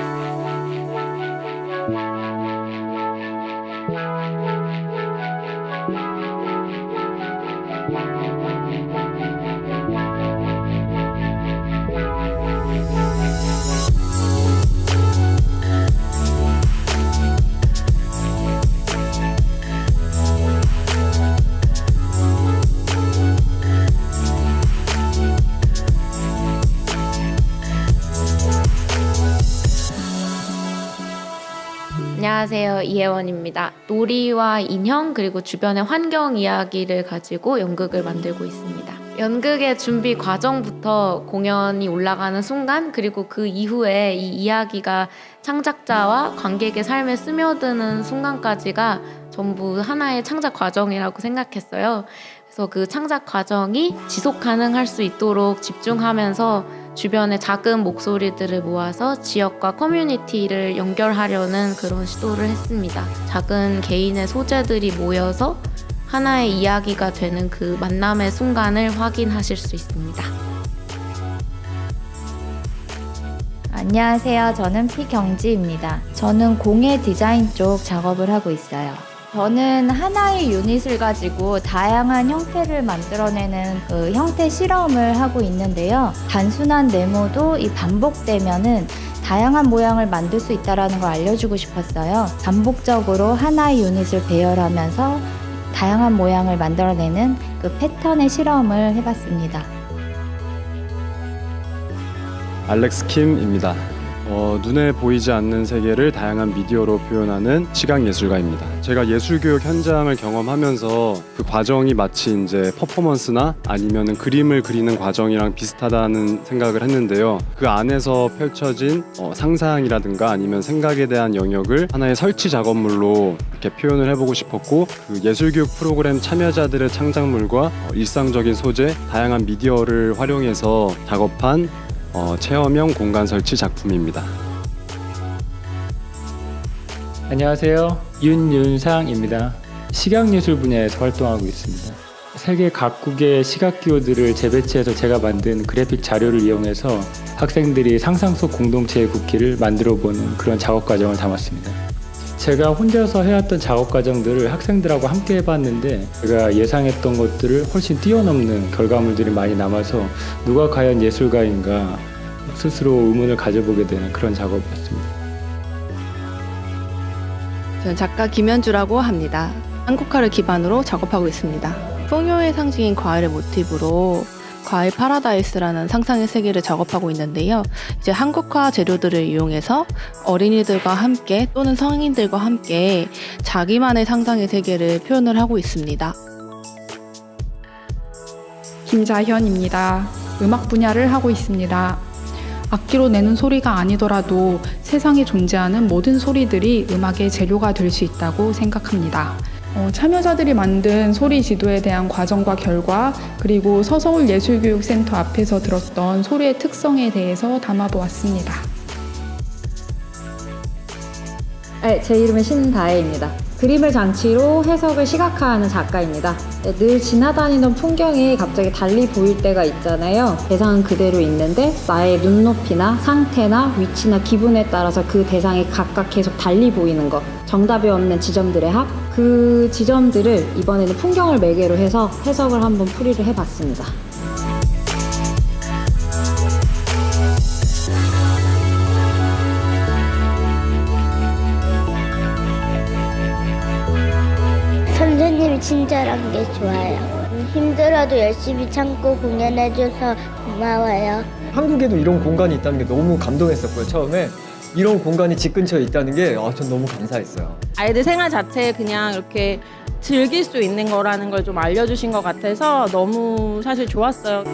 Bye. 안녕하세요. 이혜원입니다. 놀이와 인형 그리고 주변의 환경 이야기를 가지고 연극을 만들고 있습니다. 연극의 준비 과정부터 공연이 올라가는 순간 그리고 그 이후에 이 이야기가 창작자와 관객의 삶에 스며드는 순간까지가 전부 하나의 창작 과정이라고 생각했어요. 그래서 그 창작 과정이 지속 가능할 수 있도록 집중하면서 주변의 작은 목소리들을 모아서 지역과 커뮤니티를 연결하려는 그런 시도를 했습니다. 작은 개인의 소재들이 모여서 하나의 이야기가 되는 그 만남의 순간을 확인하실 수 있습니다. 안녕하세요. 저는 피경지입니다. 저는 공예 디자인 쪽 작업을 하고 있어요. 저는 하나의 유닛을 가지고 다양한 형태를 만들어내는 그 형태 실험을 하고 있는데요. 단순한 네모도 이 반복되면은 다양한 모양을 만들 수 있다는 걸 알려주고 싶었어요. 반복적으로 하나의 유닛을 배열하면서 다양한 모양을 만들어내는 그 패턴의 실험을 해봤습니다. 알렉스 킴입니다. 어, 눈에 보이지 않는 세계를 다양한 미디어로 표현하는 시각 예술가입니다. 제가 예술 교육 현장을 경험하면서 그 과정이 마치 이제 퍼포먼스나 아니면은 그림을 그리는 과정이랑 비슷하다는 생각을 했는데요. 그 안에서 펼쳐진 어, 상상이라든가 아니면 생각에 대한 영역을 하나의 설치 작업물로 이렇게 표현을 해보고 싶었고 그 예술 교육 프로그램 참여자들의 창작물과 어, 일상적인 소재, 다양한 미디어를 활용해서 작업한 어, 체험형 공간 설치 작품입니다. 안녕하세요. 윤윤상입니다. 시각예술 분야에서 활동하고 있습니다. 세계 각국의 시각 기호들을 재배치해서 제가 만든 그래픽 자료를 이용해서 학생들이 상상 속 공동체의 국기를 만들어 보는 그런 작업 과정을 담았습니다. 제가 혼자서 해왔던 작업 과정들을 학생들하고 함께 해봤는데 제가 예상했던 것들을 훨씬 뛰어넘는 결과물들이 많이 남아서 누가 과연 예술가인가 스스로 의문을 가져보게 되는 그런 작업이었습니다. 저는 작가 김현주라고 합니다. 한국화를 기반으로 작업하고 있습니다. 풍요의 상징인 과일을 모티브로 과일 파라다이스라는 상상의 세계를 작업하고 있는데요. 이제 한국화 재료들을 이용해서 어린이들과 함께 또는 성인들과 함께 자기만의 상상의 세계를 표현을 하고 있습니다. 김자현입니다. 음악 분야를 하고 있습니다. 악기로 내는 소리가 아니더라도 세상에 존재하는 모든 소리들이 음악의 재료가 될 수 있다고 생각합니다. 어, 참여자들이 만든 소리 지도에 대한 과정과 결과, 그리고 서서울 예술교육센터 앞에서 들었던 소리의 특성에 대해서 담아보았습니다. 네, 제 이름은 신다혜입니다. 그림을 장치로 해석을 시각화하는 작가입니다. 네, 늘 지나다니던 풍경이 갑자기 달리 보일 때가 있잖아요. 대상은 그대로 있는데 나의 눈높이나 상태나 위치나 기분에 따라서 그 대상이 각각 계속 달리 보이는 것. 정답이 없는 지점들의 합. 그 지점들을 이번에는 풍경을 매개로 해서 해석을 한번 풀이를 해봤습니다. 선생님이 친절한 게 좋아요. 힘들어도 열심히 참고 공연해줘서 고마워요. 한국에도 이런 공간이 있다는 게 너무 감동했었고요 처음에 이런 공간이 집 근처에 있다는 게 아, 전 너무 감사했어요 아이들 생활 자체에 그냥 이렇게 즐길 수 있는 거라는 걸 좀 알려주신 것 같아서 너무 사실 좋았어요.